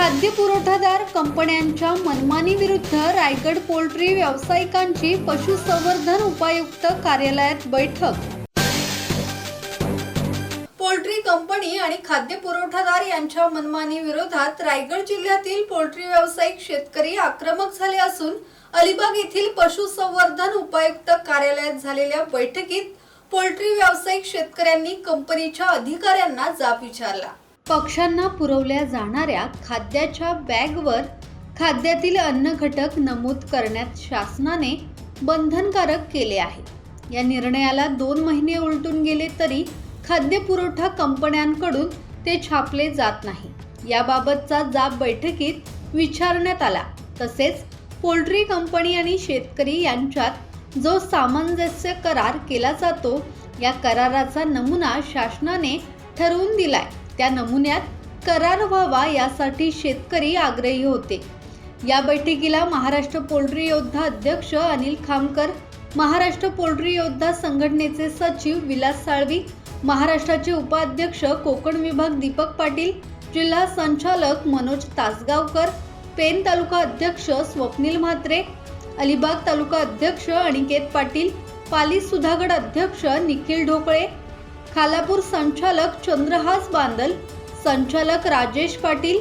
खाद्य पुरवठादार कंपन्यांच्या मनमानी विरुद्ध रायगड पोल्ट्री व्यावसायिकांची पशुसंवर्धन उपायुक्त कार्यालयात बैठक. पोल्ट्री कंपनी आणि खाद्य पुरवठादार यांच्या मनमानी विरोधात रायगड जिल्ह्यातील पोल्ट्री व्यावसायिक शेतकरी आक्रमक झाले असून अलिबाग येथील पशुसंवर्धन उपायुक्त कार्यालयात झालेल्या बैठकीत पोल्ट्री व्यावसायिक शेतकऱ्यांनी कंपनीच्या अधिकाऱ्यांना जाब विचारला. पक्ष्यांना पुरवल्या जाणाऱ्या खाद्याच्या बॅगवर खाद्यातील अन्न घटक नमूद करण्यात शासनाने बंधनकारक केले आहे. या निर्णयाला दोन महिने उलटून गेले तरी खाद्य पुरवठा कंपन्यांकडून ते छापले जात नाही. याबाबतचा जाब बैठकीत विचारण्यात आला. तसेच पोल्ट्री कंपनी आणि शेतकरी यांच्यात जो सामंजस्य करार केला जातो या कराराचा नमुना शासनाने ठरवून दिलाय. त्या नमुन्यात करार व्हावा यासाठी शेतकरी आग्रही होते. या बैठकीला महाराष्ट्र पोल्ट्री योद्धा अध्यक्ष अनिल खामकर महाराष्ट्र पोल्ट्री योद्धा संघटनेचे सचिव विलास साळवी महाराष्ट्राचे उपाध्यक्ष कोकण विभाग दीपक पाटील जिल्हा संचालक मनोज तासगावकर पेन तालुका अध्यक्ष स्वप्नील म्हात्रे अलिबाग तालुका अध्यक्ष अनिकेत पाटील पाली सुधागड अध्यक्ष निखिल ढोकळे खालापूर संचालक चंद्रहास बांदल संचालक राजेश पाटील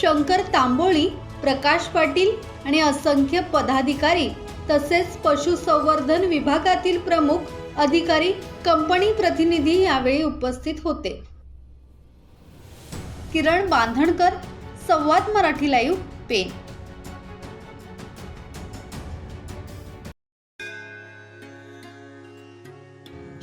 शंकर तांबोळी प्रकाश पाटील आणि असंख्य पदाधिकारी तसेच पशुसंवर्धन विभागातील प्रमुख अधिकारी कंपनी प्रतिनिधी यावेळी उपस्थित होते. Kiran Bandhankar Samvad Marathi live pen.